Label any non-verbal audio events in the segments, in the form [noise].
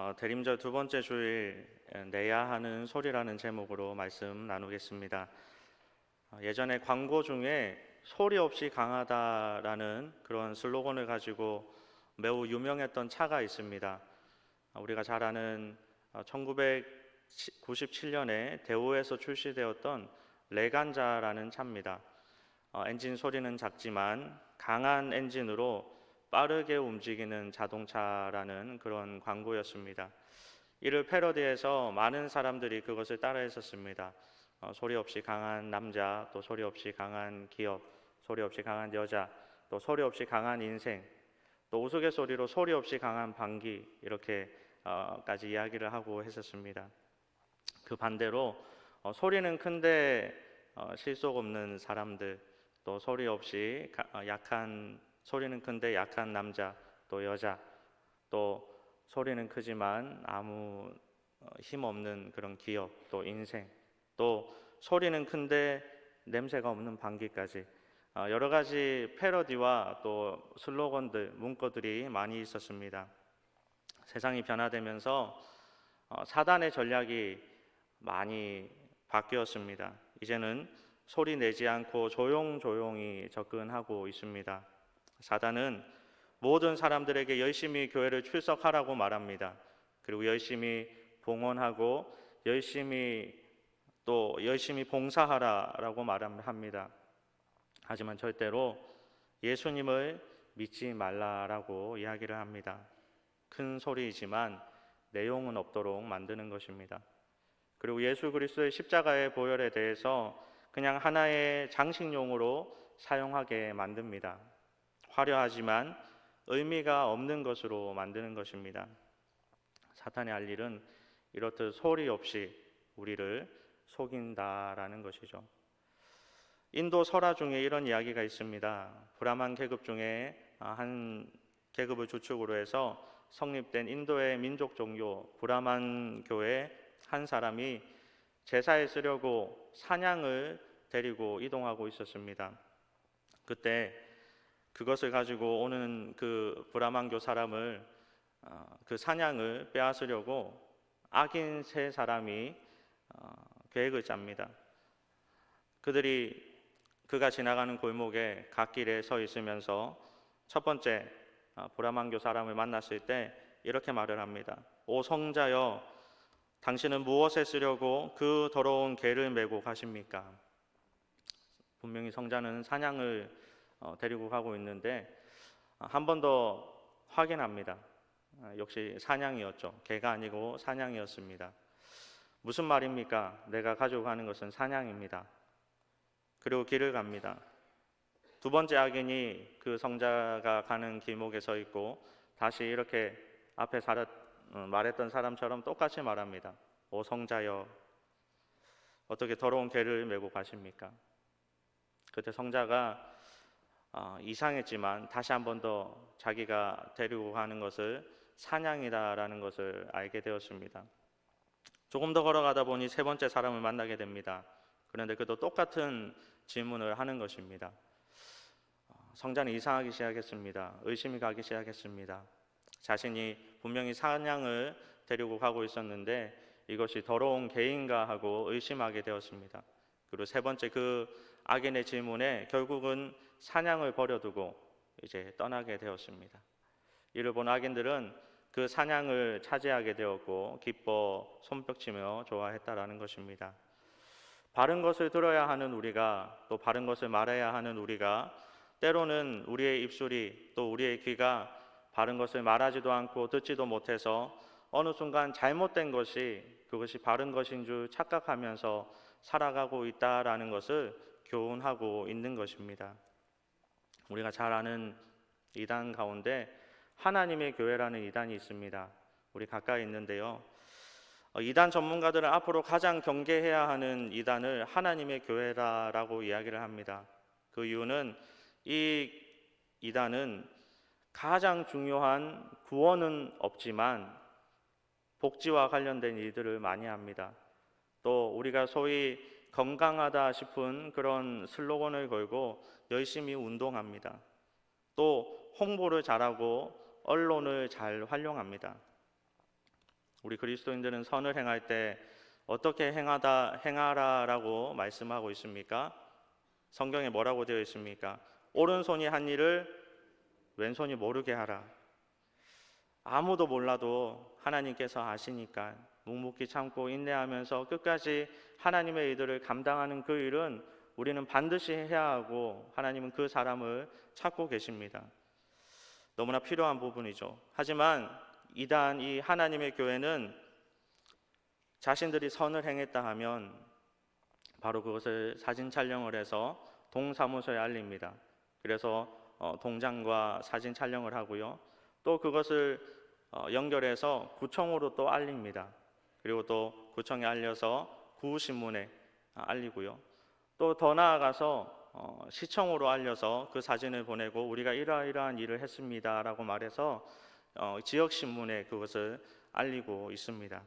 어, 대림절 두 번째 주일 에, 내야 하는 소리라는 제목으로 말씀 나누겠습니다. 어, 예전에 광고 중에 소리 없이 강하다라는 그런 슬로건을 가지고 매우 유명했던 차가 있습니다. 어, 우리가 잘 아는 1997년에 대우에서 출시되었던 레간자라는 차입니다. 어, 엔진 소리는 작지만 강한 엔진으로 빠르게 움직이는 자동차라는 그런 광고였습니다. 이를 패러디해서 많은 사람들이 그것을 따라했었습니다. 어, 소리 없이 강한 남자, 또 소리 없이 강한 기업, 소리 없이 강한 여자, 또 소리 없이 강한 인생, 또 우스갯소리로 소리 없이 강한 방귀 이렇게까지 이야기를 하고 했었습니다. 그 반대로 어, 소리는 큰데 어, 실속 없는 사람들, 또 소리 없이 가, 어, 약한 소리는 큰데 약한 남자, 또 여자, 또 소리는 크지만 아무 어, 힘 없는 그런 기업, 또 인생, 또 소리는 큰데 냄새가 없는 방귀까지 어, 여러 가지 패러디와 또 슬로건들, 문구들이 많이 있었습니다. 세상이 변화되면서 어, 사단의 전략이 많이 바뀌었습니다. 이제는 소리 내지 않고 조용조용히 접근하고 있습니다. 사단은 모든 사람들에게 열심히 교회를 출석하라고 말합니다. 그리고 열심히 봉헌하고 열심히 또 열심히 봉사하라라고 말합니다. 하지만 절대로 예수님을 믿지 말라라고 이야기를 합니다. 큰 소리이지만 내용은 없도록 만드는 것입니다. 그리고 예수 그리스도의 십자가의 보혈에 대해서 그냥 하나의 장식용으로 사용하게 만듭니다. 화려하지만 의미가 없는 것으로 만드는 것입니다. 사탄의 할 일은 이렇듯 소리 없이 우리를 속인다라는 것이죠. 인도 설화 중에 이런 이야기가 있습니다. 브라만 계급 중에 한 계급을 주축으로 해서 성립된 인도의 민족 종교 브라만 교회 한 사람이 제사에 쓰려고 사냥을 데리고 이동하고 있었습니다. 그때 그것을 가지고 오는 그 브라만교 사람을 어, 그 사냥을 빼앗으려고 악인 세 사람이 어, 계획을 짭니다. 그들이 그가 지나가는 골목에 갓길에 서 있으면서 첫 번째 어, 브라만교 사람을 만났을 때 이렇게 말을 합니다. 오 성자여, 당신은 무엇에 쓰려고 그 더러운 개를 메고 가십니까? 분명히 성자는 사냥을 어, 데리고 가고 있는데 어, 한번 더 확인합니다. 역시 사냥이었죠. 개가 아니고 사냥이었습니다. 무슨 말입니까? 내가 가지고 가는 것은 사냥입니다. 그리고 길을 갑니다. 두 번째 악인이 그 성자가 가는 길목에 서 있고 다시 이렇게 앞에 어, 말했던 사람처럼 똑같이 말합니다. 오 성자여 어떻게 더러운 개를 메고 가십니까? 그때 성자가 어, 이상했지만 다시 한 번 더 자기가 데리고 가는 것을 사냥이다라는 것을 알게 되었습니다. 조금 더 걸어가다 보니 세 번째 사람을 만나게 됩니다. 그런데 그도 똑같은 질문을 하는 것입니다. 성자는 이상하기 시작했습니다. 의심이 가기 시작했습니다. 자신이 분명히 사냥을 데리고 가고 있었는데 이것이 더러운 개인가 하고 의심하게 되었습니다. 그리고 세 번째 그 악인의 질문에 결국은 사냥을 버려두고 이제 떠나게 되었습니다. 이를 본 악인들은 그 사냥을 차지하게 되었고 기뻐 손뼉치며 좋아했다라는 것입니다. 바른 것을 들어야 하는 우리가 또 바른 것을 말해야 하는 우리가 때로는 우리의 입술이 또 우리의 귀가 바른 것을 말하지도 않고 듣지도 못해서 어느 순간 잘못된 것이 그것이 바른 것인 줄 착각하면서 살아가고 있다라는 것을 교훈하고 있는 것입니다. 우리가 잘 아는 이단 가운데 하나님의 교회라는 이단이 있습니다. 우리 가까이 있는데요. 어, 이단 전문가들은 앞으로 가장 경계해야 하는 이단을 하나님의 교회라고 이야기를 합니다. 그 이유는 이 이단은 가장 중요한 구원은 없지만 복지와 관련된 일들을 많이 합니다. 또 우리가 소위 건강하다 싶은 그런 슬로건을 걸고 열심히 운동합니다. 또 홍보를 잘하고 언론을 잘 활용합니다. 우리 그리스도인들은 선을 행할 때 어떻게 행하다 행하라라고 말씀하고 있습니까? 성경에 뭐라고 되어 있습니까? 오른손이 한 일을 왼손이 모르게 하라. 아무도 몰라도 하나님께서 아시니까 묵묵히 참고 인내하면서 끝까지 하나님의 일들을 감당하는 그 일은 우리는 반드시 해야 하고 하나님은 그 사람을 찾고 계십니다. 너무나 필요한 부분이죠. 하지만 이단 이 하나님의 교회는 자신들이 선을 행했다 하면 바로 그것을 사진 촬영을 해서 동사무소에 알립니다. 그래서 어, 동장과 사진 촬영을 하고요. 또 그것을 어, 연결해서 구청으로 또 알립니다. 그리고 또 구청에 알려서 구신문에 알리고요. 또 더 나아가서 어, 시청으로 알려서 그 사진을 보내고 우리가 이러이러한 일을 했습니다라고 말해서 어, 지역 신문에 그것을 알리고 있습니다.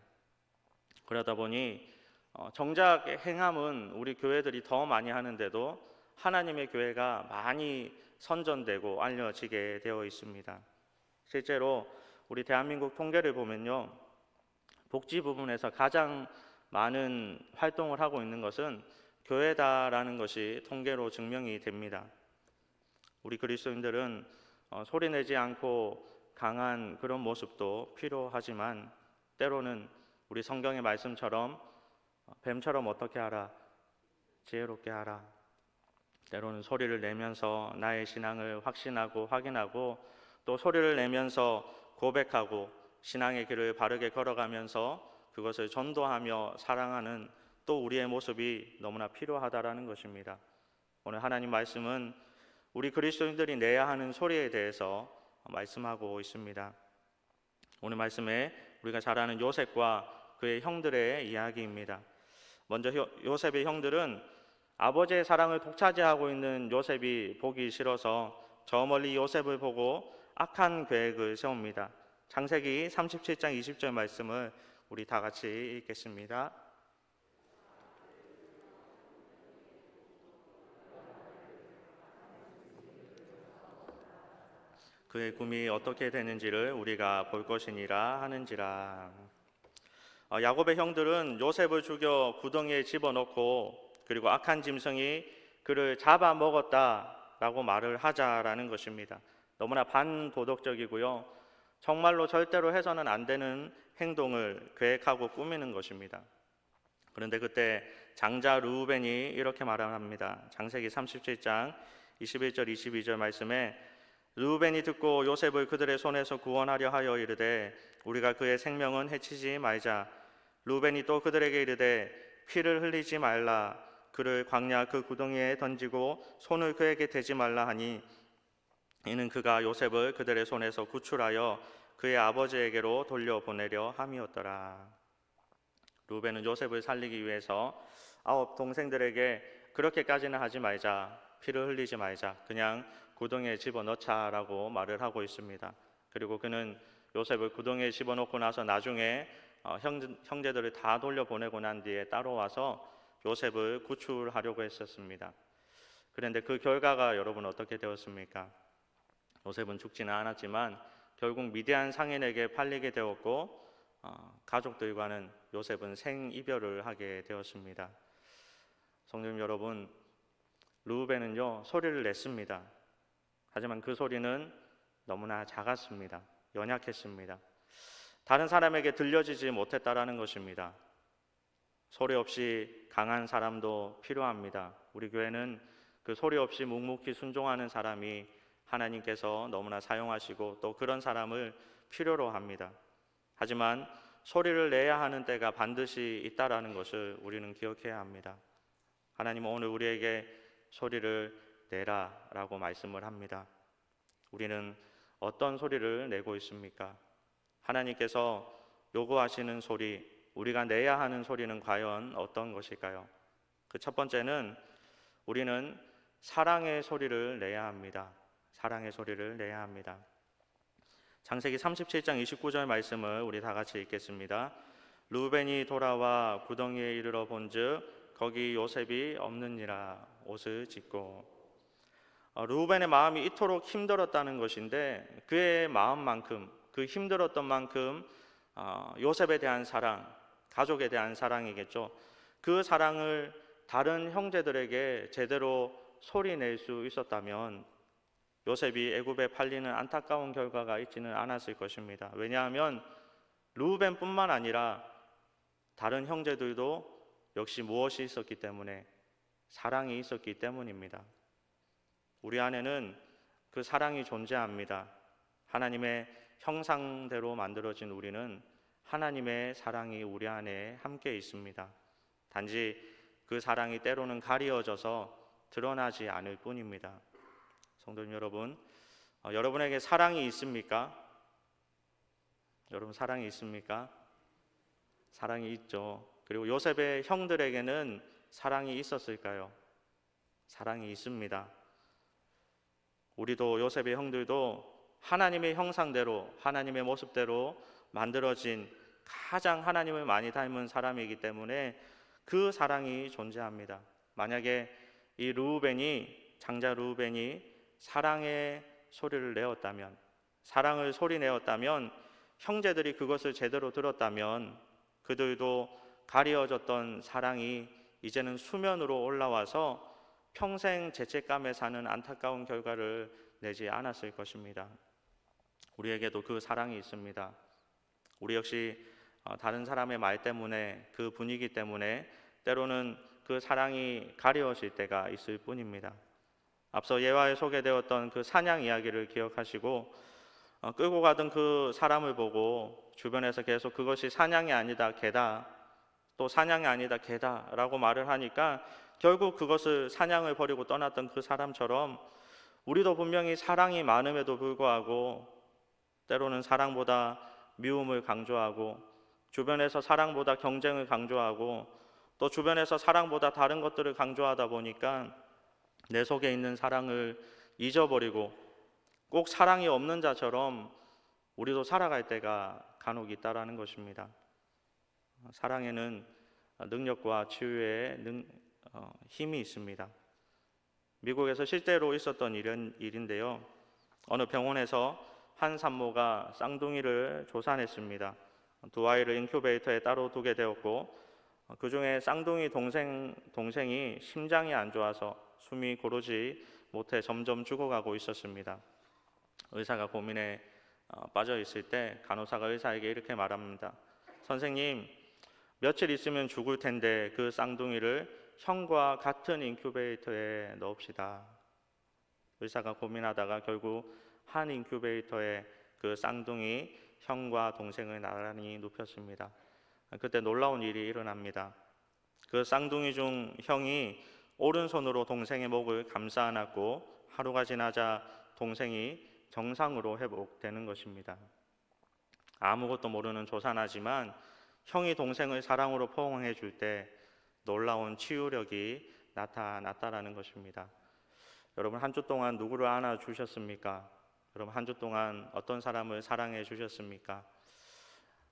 그러다 보니 어, 정작 행함은 우리 교회들이 더 많이 하는데도 하나님의 교회가 많이 선전되고 알려지게 되어 있습니다. 실제로 우리 대한민국 통계를 보면요. 복지 부분에서 가장 많은 활동을 하고 있는 것은 교회다라는 것이 통계로 증명이 됩니다. 우리 그리스도인들은 어, 소리내지 않고 강한 그런 모습도 필요하지만 때로는 우리 성경의 말씀처럼 어, 뱀처럼 어떻게 하라 지혜롭게 하라 때로는 소리를 내면서 나의 신앙을 확신하고 확인하고 또 소리를 내면서 고백하고 신앙의 길을 바르게 걸어가면서 그것을 전도하며 사랑하는 또 우리의 모습이 너무나 필요하다라는 것입니다. 오늘 하나님 말씀은 우리 그리스도인들이 내야 하는 소리에 대해서 말씀하고 있습니다. 오늘 말씀에 우리가 잘 아는 요셉과 그의 형들의 이야기입니다. 먼저 요셉의 형들은 아버지의 사랑을 독차지하고 있는 요셉이 보기 싫어서 저 멀리 요셉을 보고 악한 계획을 세웁니다. 창세기 37장 20절 말씀을 우리 다 같이 읽겠습니다. 그의 꿈이 어떻게 되는지를 우리가 볼 것이니라 하는지라. 어, 야곱의 형들은 요셉을 죽여 구덩이에 집어넣고 그리고 악한 짐승이 그를 잡아 먹었다라고 말을 하자라는 것입니다. 너무나 반도덕적이고요. 정말로 절대로 해서는 안 되는 행동을 계획하고 꾸미는 것입니다. 그런데 그때 장자 루벤이 이렇게 말합니다. 장세기 37장 21절 22절 말씀에 루벤이 듣고 요셉을 그들의 손에서 구원하려 하여 이르되 우리가 그의 생명은 해치지 말자 루벤이 또 그들에게 이르되 피를 흘리지 말라 그를 광야 그 구덩이에 던지고 손을 그에게 대지 말라 하니 이는 그가 요셉을 그들의 손에서 구출하여 그의 아버지에게로 돌려보내려 함이었더라. 루벤은 요셉을 살리기 위해서 아홉 동생들에게 그렇게까지는 하지 말자. 피를 흘리지 말자. 그냥 구덩이에 집어넣자라고 말을 하고 있습니다. 그리고 그는 요셉을 구덩이에 집어넣고 나서 나중에 어, 형제들을 다 돌려보내고 난 뒤에 따로 와서 요셉을 구출하려고 했었습니다. 그런데 그 결과가 여러분 어떻게 되었습니까? 요셉은 죽지는 않았지만 결국 미디안 상인에게 팔리게 되었고 어, 가족들과는 요셉은 생이별을 하게 되었습니다. 성님 여러분, 루벤은요 소리를 냈습니다. 하지만 그 소리는 너무나 작았습니다. 연약했습니다. 다른 사람에게 들려지지 못했다라는 것입니다. 소리 없이 강한 사람도 필요합니다. 우리 교회는 그 소리 없이 묵묵히 순종하는 사람이 하나님께서 너무나 사용하시고 또 그런 사람을 필요로 합니다. 하지만 소리를 내야 하는 때가 반드시 있다라는 것을 우리는 기억해야 합니다. 하나님은 오늘 우리에게 소리를 내라라고 말씀을 합니다. 우리는 어떤 소리를 내고 있습니까? 하나님께서 요구하시는 소리, 우리가 내야 하는 소리는 과연 어떤 것일까요? 그 첫 번째는 우리는 사랑의 소리를 내야 합니다. 사랑의 소리를 내야 합니다. 장세기 37장 29절 말씀을 우리 다 같이 읽겠습니다. 루벤이 돌아와 구덩이에 이르러 본즉 거기 요셉이 없느니라 옷을 찢고 어, 루벤의 마음이 이토록 힘들었다는 것인데 그의 마음만큼 그 힘들었던 만큼 어, 요셉에 대한 사랑, 가족에 대한 사랑이겠죠. 그 사랑을 다른 형제들에게 제대로 소리 낼 수 있었다면 요셉이 애굽에 팔리는 안타까운 결과가 있지는 않았을 것입니다. 왜냐하면 루벤뿐만 아니라 다른 형제들도 역시 무엇이 있었기 때문에 사랑이 있었기 때문입니다. 우리 안에는 그 사랑이 존재합니다. 하나님의 형상대로 만들어진 우리는 하나님의 사랑이 우리 안에 함께 있습니다. 단지 그 사랑이 때로는 가리워져서 드러나지 않을 뿐입니다. 성도 여러분, 어, 여러분에게 사랑이 있습니까? 여러분 사랑이 있습니까? 사랑이 있죠. 그리고 요셉의 형들에게는 사랑이 있었을까요? 사랑이 있습니다. 우리도 요셉의 형들도 하나님의 형상대로 하나님의 모습대로 만들어진 가장 하나님을 많이 닮은 사람이기 때문에 그 사랑이 존재합니다. 만약에 이 루벤이 장자 루벤이 사랑의 소리를 내었다면 사랑을 소리 내었다면 형제들이 그것을 제대로 들었다면 그들도 가리어졌던 사랑이 이제는 수면으로 올라와서 평생 죄책감에 사는 안타까운 결과를 내지 않았을 것입니다. 우리에게도 그 사랑이 있습니다. 우리 역시 어, 다른 사람의 말 때문에 그 분위기 때문에 때로는 그 사랑이 가려워질 때가 있을 뿐입니다. 앞서 예화에 소개되었던 그 사냥 이야기를 기억하시고 어, 끌고 가던 그 사람을 보고 주변에서 계속 그것이 사냥이 아니다 개다 또 사냥이 아니다 개다라고 말을 하니까 결국 그것을 사냥을 버리고 떠났던 그 사람처럼 우리도 분명히 사랑이 많음에도 불구하고 때로는 사랑보다 미움을 강조하고 주변에서 사랑보다 경쟁을 강조하고 또 주변에서 사랑보다 다른 것들을 강조하다 보니까 내 속에 있는 사랑을 잊어버리고 꼭 사랑이 없는 자처럼 우리도 살아갈 때가 간혹 있다라는 것입니다. 사랑에는 능력과 치유의 능, 어, 힘이 있습니다. 미국에서 실제로 있었던 일은, 일인데요. 어느 병원에서 한 산모가 쌍둥이를 조산했습니다. 두 아이를 인큐베이터에 따로 두게 되었고 그 중에 쌍둥이 동생 동생이 심장이 안 좋아서 숨이 고르지 못해 점점 죽어가고 있었습니다. 의사가 고민에 어, 빠져 있을 때 간호사가 의사에게 이렇게 말합니다. 선생님, 며칠 있으면 죽을 텐데 그 쌍둥이를 형과 같은 인큐베이터에 넣읍시다. 의사가 고민하다가 결국 한 인큐베이터에 그 쌍둥이 형과 동생을 나란히 눕혔습니다. 그때 놀라운 일이 일어납니다. 그 쌍둥이 중 형이 오른손으로 동생의 목을 감싸 안았고 하루가 지나자 동생이 정상으로 회복되는 것입니다. 아무것도 모르는 조산하지만 형이 동생을 사랑으로 포옹해 줄 때 놀라운 치유력이 나타났다라는 것입니다. 여러분 한 주 동안 누구를 안아 주셨습니까? 여러분 한 주 동안 어떤 사람을 사랑해 주셨습니까?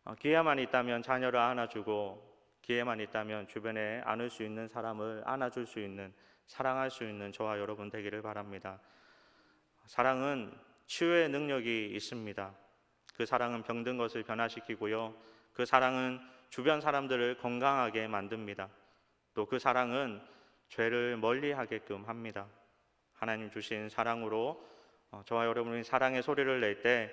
어, 기회만 있다면 자녀를 안아주고 기회만 있다면 주변에 안을 수 있는 사람을 안아줄 수 있는 사랑할 수 있는 저와 여러분 되기를 바랍니다. 사랑은 치유의 능력이 있습니다. 그 사랑은 병든 것을 변화시키고요. 그 사랑은 주변 사람들을 건강하게 만듭니다. 또 그 사랑은 죄를 멀리 하게끔 합니다. 하나님 주신 사랑으로 어, 저와 여러분이 사랑의 소리를 낼 때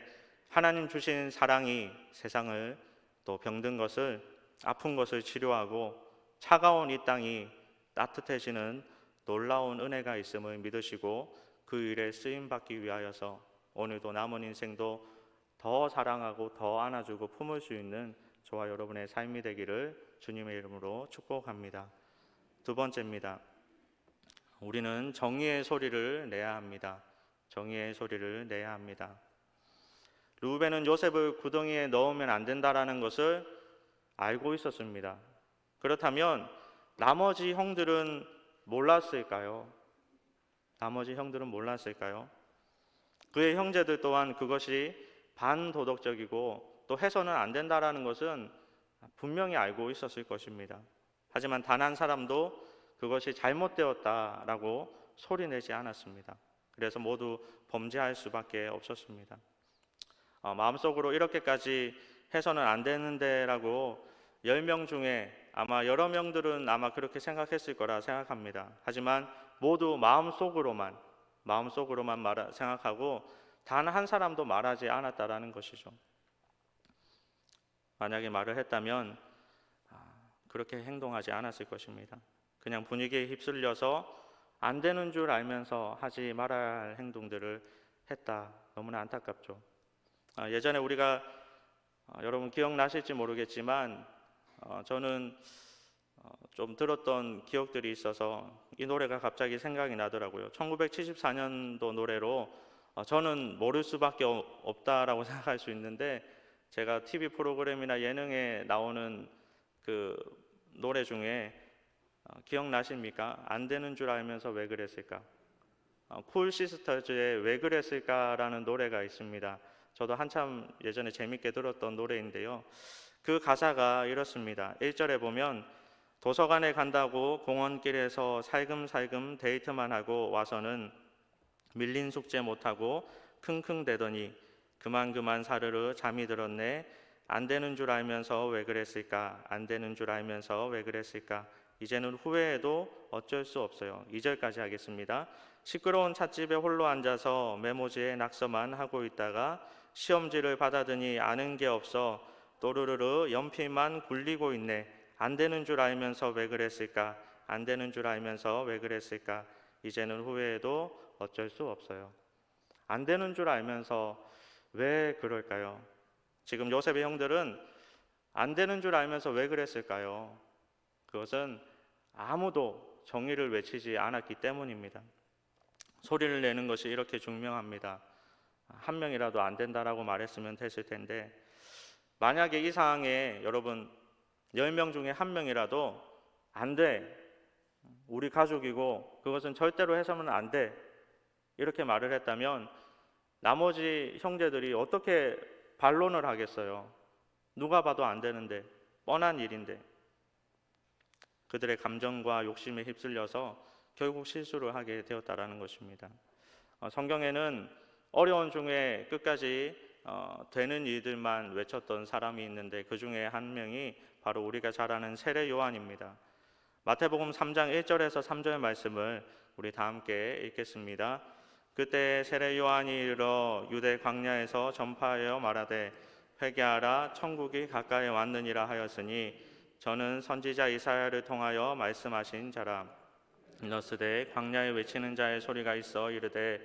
하나님 주신 사랑이 세상을 또 병든 것을 아픈 것을 치료하고 차가운 이 땅이 따뜻해지는 놀라운 은혜가 있음을 믿으시고 그 일에 쓰임 받기 위하여서 오늘도 남은 인생도 더 사랑하고 더 안아주고 품을 수 있는 저와 여러분의 삶이 되기를 주님의 이름으로 축복합니다. 두 번째입니다. 우리는 정의의 소리를 내야 합니다. 정의의 소리를 내야 합니다. 루벤은 요셉을 구덩이에 넣으면 안 된다라는 것을 알고 있었습니다. 그렇다면 나머지 형들은 몰랐을까요? 나머지 형들은 몰랐을까요? 그의 형제들 또한 그것이 반도덕적이고 또 해서는 안 된다라는 것은 분명히 알고 있었을 것입니다. 하지만 단 한 사람도 그것이 잘못되었다라고 소리내지 않았습니다. 그래서 모두 범죄할 수밖에 없었습니다. 어, 마음속으로 이렇게까지 해서는 안 되는데라고 10명 중에 아마 여러 명들은 아마 그렇게 생각했을 거라 생각합니다. 하지만 모두 마음속으로만 마음속으로만 말 생각하고 단 한 사람도 말하지 않았다라는 것이죠. 만약에 말을 했다면 아, 그렇게 행동하지 않았을 것입니다. 그냥 분위기에 휩쓸려서 안 되는 줄 알면서 하지 말아야 할 행동들을 했다. 너무나 안타깝죠. 아, 예전에 우리가 아, 여러분 기억나실지 모르겠지만 어, 저는 어, 좀 들었던 기억들이 있어서 이 노래가 갑자기 생각이 나더라고요. 1974년도 노래로 어, 저는 모를 수밖에 없- 없다라고 [laughs] 생각할 수 있는데 제가 TV 프로그램이나 예능에 나오는 그 노래 중에 어, 기억나십니까? 안 되는 줄 알면서 왜 그랬을까? 어, 쿨 시스터즈의 왜 그랬을까라는 노래가 있습니다. 저도 한참 예전에 재밌게 들었던 노래인데요. 그 가사가 이렇습니다. 1절에 보면 도서관에 간다고 공원길에서 살금살금 데이트만 하고 와서는 밀린 숙제 못하고 킁킁대더니 그만 그만 사르르 잠이 들었네. 안 되는 줄 알면서 왜 그랬을까? 안 되는 줄 알면서 왜 그랬을까? 이제는 후회해도 어쩔 수 없어요. 2절까지 하겠습니다. 시끄러운 찻집에 홀로 앉아서 메모지에 낙서만 하고 있다가 시험지를 받아드니 아는 게 없어 또르르르 연필만 굴리고 있네. 안 되는 줄 알면서 왜 그랬을까? 안 되는 줄 알면서 왜 그랬을까? 이제는 후회해도 어쩔 수 없어요. 안 되는 줄 알면서 왜 그럴까요? 지금 요셉의 형들은 안 되는 줄 알면서 왜 그랬을까요? 그것은 아무도 정의를 외치지 않았기 때문입니다. 소리를 내는 것이 이렇게 중요합니다. 한 명이라도 안 된다라고 말했으면 됐을 텐데 만약에 이 상황에 여러분 10명 중에 한 명이라도 안 돼. 우리 가족이고 그것은 절대로 해서는 안 돼. 이렇게 말을 했다면 나머지 형제들이 어떻게 반론을 하겠어요? 누가 봐도 안 되는데 뻔한 일인데 그들의 감정과 욕심에 휩쓸려서 결국 실수를 하게 되었다라는 것입니다. 어, 성경에는 어려운 중에 끝까지 어, 되는 일들만 외쳤던 사람이 있는데 그 중에 한 명이 바로 우리가 잘 아는 세례 요한입니다. 마태복음 3장 1절에서 3절 말씀을 우리 다 함께 읽겠습니다. 그때 세례 요한이 이르러 유대 광야에서 전파하여 말하되 회개하라 천국이 가까이 왔느니라 하였으니 저는 선지자 이사야를 통하여 말씀하신 자라 너스되 광야에 외치는 자의 소리가 있어 이르되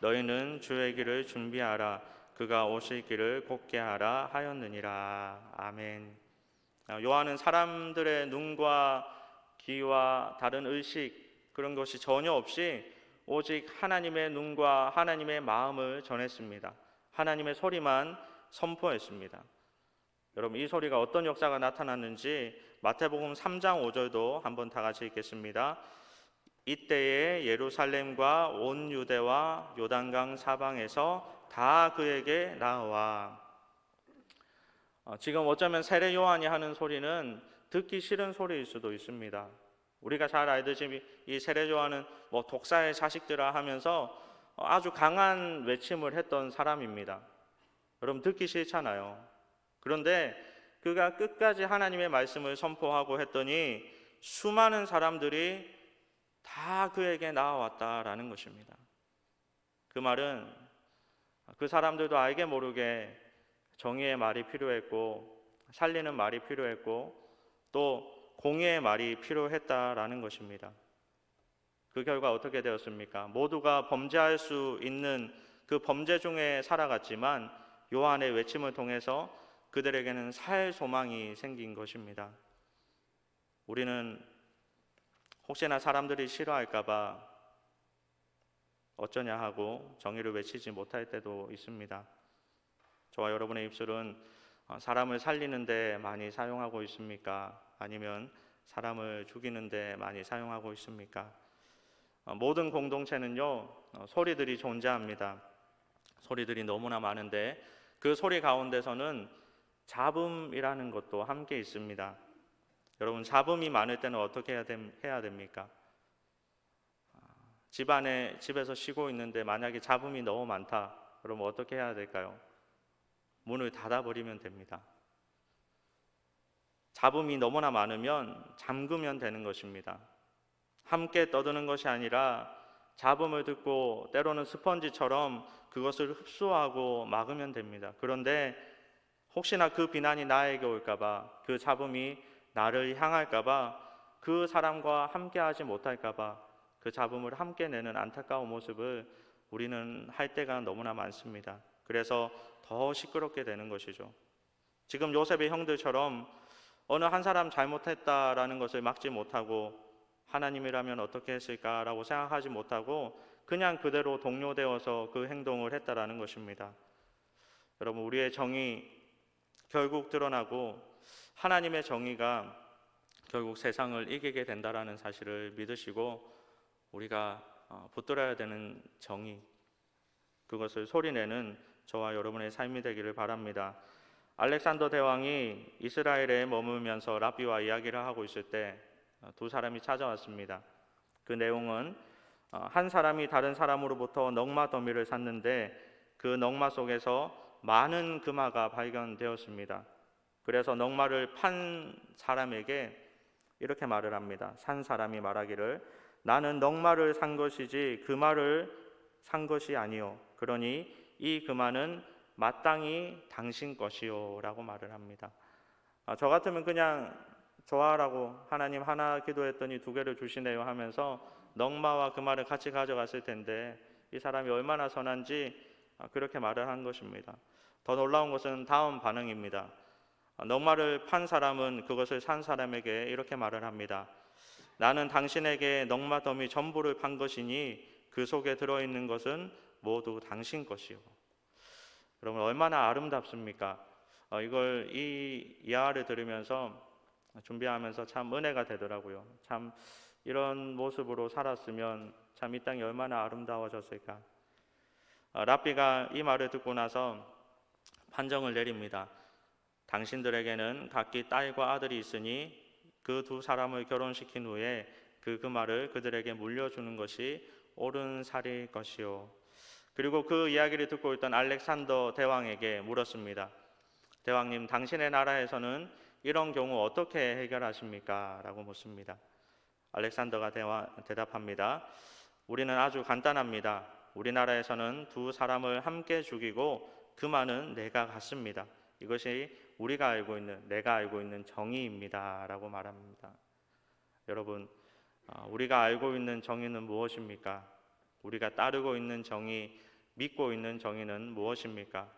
너희는 주의 길을 준비하라 그가 오실 길을 곧게 하라 하였느니라. 아멘. 아, 요한은 사람들의 눈과 귀와 다른 의식 그런 것이 전혀 없이 오직 하나님의 눈과 하나님의 마음을 전했습니다. 하나님의 소리만 선포했습니다. 여러분 이 소리가 어떤 역사가 나타났는지 마태복음 3장 5절도 한번 다 같이 읽겠습니다. 이때에 예루살렘과 온 유대와 요단강 사방에서 다 그에게 나와 어, 지금 어쩌면 세례 요한이 하는 소리는 듣기 싫은 소리일 수도 있습니다. 우리가 잘 알듯이 이 세례 요한은 뭐 독사의 자식들아 하면서 아주 강한 외침을 했던 사람입니다. 여러분 듣기 싫잖아요. 그런데 그가 끝까지 하나님의 말씀을 선포하고 했더니 수많은 사람들이 다 그에게 나와왔다라는 것입니다. 그 말은 그 사람들도 알게 모르게 정의의 말이 필요했고 살리는 말이 필요했고 또 공의의 말이 필요했다라는 것입니다. 그 결과 어떻게 되었습니까? 모두가 범죄할 수 있는 그 범죄 중에 살아갔지만 요한의 외침을 통해서 그들에게는 살 소망이 생긴 것입니다. 우리는 혹시나 사람들이 싫어할까봐 어쩌냐 하고 정의를 외치지 못할 때도 있습니다. 저와 여러분의 입술은 어, 사람을 살리는데 많이 사용하고 있습니까? 아니면 사람을 죽이는데 많이 사용하고 있습니까? 어, 모든 공동체는요 어, 소리들이 존재합니다. 소리들이 너무나 많은데 그 소리 가운데서는 잡음이라는 것도 함께 있습니다. 여러분 잡음이 많을 때는 어떻게 해야, 됩니까? 아, 집안에 집에서 쉬고 있는데 만약에 잡음이 너무 많다. 그러면 어떻게 해야 될까요? 문을 닫아버리면 됩니다. 잡음이 너무나 많으면 잠그면 되는 것입니다. 함께 떠드는 것이 아니라 잡음을 듣고 때로는 스펀지처럼 그것을 흡수하고 막으면 됩니다. 그런데 혹시나 그 비난이 나에게 올까봐 그 잡음이 나를 향할까봐 그 사람과 함께하지 못할까봐 그 잡음을 함께 내는 안타까운 모습을 우리는 할 때가 너무나 많습니다. 그래서 더 시끄럽게 되는 것이죠. 지금 요셉의 형들처럼 어느 한 사람 잘못했다라는 것을 막지 못하고 하나님이라면 어떻게 했을까라고 생각하지 못하고 그냥 그대로 동료되어서 그 행동을 했다라는 것입니다. 여러분 우리의 정의 결국 드러나고 하나님의 정의가 결국 세상을 이기게 된다라는 사실을 믿으시고 우리가 어, 붙들어야 되는 정의 그것을 소리내는 저와 여러분의 삶이 되기를 바랍니다. 알렉산더 대왕이 이스라엘에 머물면서 라비와 이야기를 하고 있을 때 두 사람이 찾아왔습니다. 그 내용은 어, 한 사람이 다른 사람으로부터 넉마 더미를 샀는데 그 넉마 속에서 많은 금화가 발견되었습니다. 그래서 넉마를 판 사람에게 이렇게 말을 합니다. 산 사람이 말하기를 나는 넉마를 산 것이지 금화를 산 것이 아니요. 그러니 이 금화는 마땅히 당신 것이요라고 말을 합니다. 아, 저 같으면 그냥 좋아라고 하나님 하나 기도했더니 두 개를 주시네요 하면서 넉마와 금화를 같이 가져갔을 텐데 이 사람이 얼마나 선한지 아, 그렇게 말을 한 것입니다. 더 놀라운 것은 다음 반응입니다. 아, 넉마를 판 사람은 그것을 산 사람에게 이렇게 말을 합니다. 나는 당신에게 넉마 더미 전부를 판 것이니 그 속에 들어 있는 것은 모두 당신 것이요. 여러분 얼마나 아름답습니까? 어, 이걸 이 이하를 들으면서 준비하면서 참 은혜가 되더라고요. 참 이런 모습으로 살았으면 참 이 땅이 얼마나 아름다워졌을까. 어, 랍비가 이 말을 듣고 나서 판정을 내립니다. 당신들에게는 각기 딸과 아들이 있으니 그 두 사람을 결혼시킨 후에 그 금화를 그들에게 물려주는 것이 옳은 살일 것이요. 그리고 그 이야기를 듣고 있던 알렉산더 대왕에게 물었습니다. 대왕님, 당신의 나라에서는 이런 경우 어떻게 해결하십니까? 라고 묻습니다. 알렉산더가 대화, 대답합니다. 우리는 아주 간단합니다. 우리나라에서는 두 사람을 함께 죽이고 그만은 내가 갖습니다. 이것이 우리가 알고 있는 내가 알고 있는 정의입니다라고 말합니다. 여러분, 아, 우리가 알고 있는 정의는 무엇입니까? 우리가 따르고 있는 정의, 믿고 있는 정의는 무엇입니까?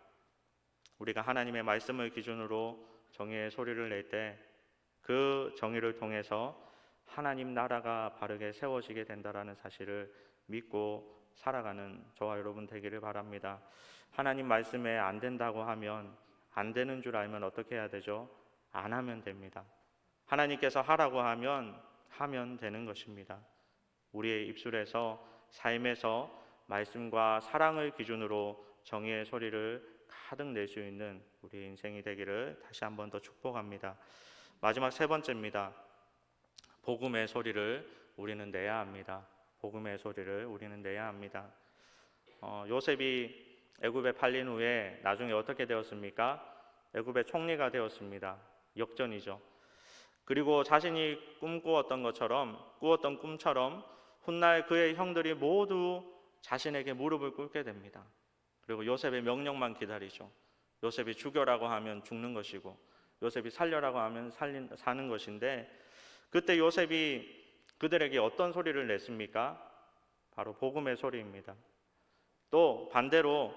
우리가 하나님의 말씀을 기준으로 정의의 소리를 낼 때 그 정의를 통해서 하나님 나라가 바르게 세워지게 된다라는 사실을 믿고 살아가는 저와 여러분 되기를 바랍니다. 하나님 말씀에 안 된다고 하면 안 되는 줄 알면 어떻게 해야 되죠? 안 하면 됩니다. 하나님께서 하라고 하면 하면 되는 것입니다. 우리의 입술에서 삶에서 말씀과 사랑을 기준으로 정의의 소리를 가득 낼 수 있는 우리 인생이 되기를 다시 한 번 더 축복합니다. 마지막 세 번째입니다. 복음의 소리를 우리는 내야 합니다. 복음의 소리를 우리는 내야 합니다. 어, 요셉이 애굽에 팔린 후에 나중에 어떻게 되었습니까? 애굽의 총리가 되었습니다. 역전이죠. 그리고 자신이 꿈꾸었던 것처럼 꾸었던 꿈처럼 훗날 그의 형들이 모두 자신에게 무릎을 꿇게 됩니다. 그리고 요셉의 명령만 기다리죠. 요셉이 죽여라고 하면 죽는 것이고 요셉이 살려라고 하면 살린, 사는 것인데 그때 요셉이 그들에게 어떤 소리를 냈습니까? 바로 복음의 소리입니다. 또 반대로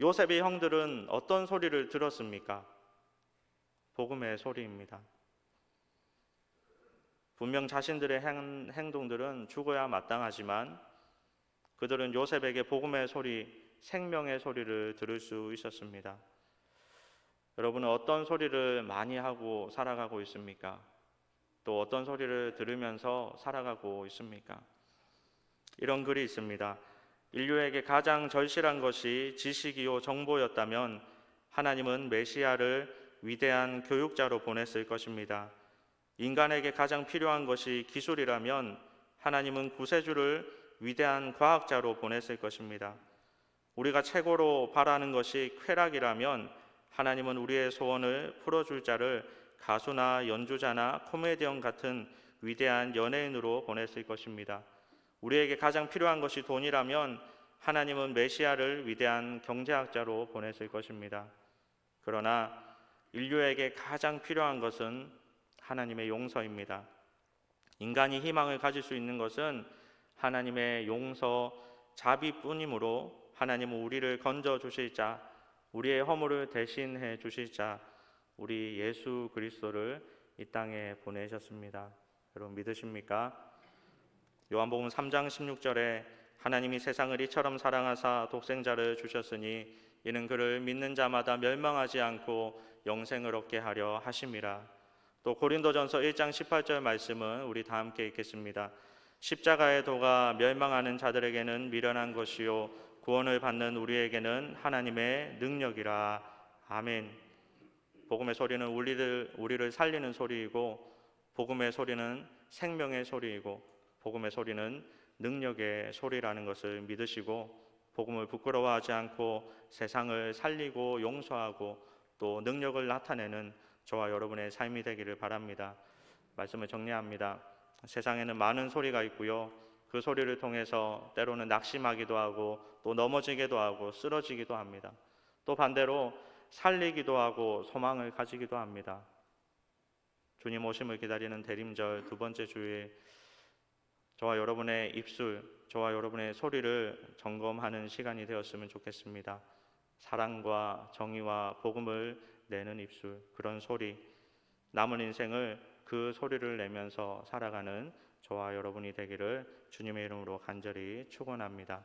요셉의 형들은 어떤 소리를 들었습니까? 복음의 소리입니다. 분명 자신들의 행, 행동들은 죽어야 마땅하지만 그들은 요셉에게 복음의 소리, 생명의 소리를 들을 수 있었습니다. 여러분은 어떤 소리를 많이 하고 살아가고 있습니까? 또 어떤 소리를 들으면서 살아가고 있습니까? 이런 글이 있습니다. 인류에게 가장 절실한 것이 지식이요 정보였다면 하나님은 메시아를 위대한 교육자로 보냈을 것입니다. 인간에게 가장 필요한 것이 기술이라면 하나님은 구세주를 위대한 과학자로 보냈을 것입니다. 우리가 최고로 바라는 것이 쾌락이라면 하나님은 우리의 소원을 풀어줄 자를 가수나 연주자나 코미디언 같은 위대한 연예인으로 보냈을 것입니다. 우리에게 가장 필요한 것이 돈이라면 하나님은 메시아를 위대한 경제학자로 보냈을 것입니다. 그러나 인류에게 가장 필요한 것은 하나님의 용서입니다. 인간이 희망을 가질 수 있는 것은 하나님의 용서, 자비뿐이므로 하나님은 우리를 건져 주실 자, 우리의 허물을 대신해 주실 자, 우리 예수 그리스도를 이 땅에 보내셨습니다. 여러분 믿으십니까? 요한복음 3장 16절에 하나님이 세상을 이처럼 사랑하사 독생자를 주셨으니 이는 그를 믿는 자마다 멸망하지 않고 영생을 얻게 하려 하심이라. 또 고린도전서 1장 18절 말씀은 우리 다 함께 읽겠습니다. 십자가의 도가 멸망하는 자들에게는 미련한 것이요 구원을 받는 우리에게는 하나님의 능력이라. 아멘. 복음의 소리는 우리를 우리를 살리는 소리이고 복음의 소리는 생명의 소리이고 복음의 소리는 능력의 소리라는 것을 믿으시고 복음을 부끄러워하지 않고 세상을 살리고 용서하고 또 능력을 나타내는 저와 여러분의 삶이 되기를 바랍니다. 말씀을 정리합니다. 세상에는 많은 소리가 있고요. 그 소리를 통해서 때로는 낙심하기도 하고 또 넘어지기도 하고 쓰러지기도 합니다. 또 반대로 살리기도 하고 소망을 가지기도 합니다. 주님 오심을 기다리는 대림절 두 번째 주일 저와 여러분의 입술, 저와 여러분의 소리를 점검하는 시간이 되었으면 좋겠습니다. 사랑과 정의와 복음을 내는 입술, 그런 소리, 남은 인생을 그 소리를 내면서 살아가는 저와 여러분이 되기를 주님의 이름으로 간절히 축원합니다.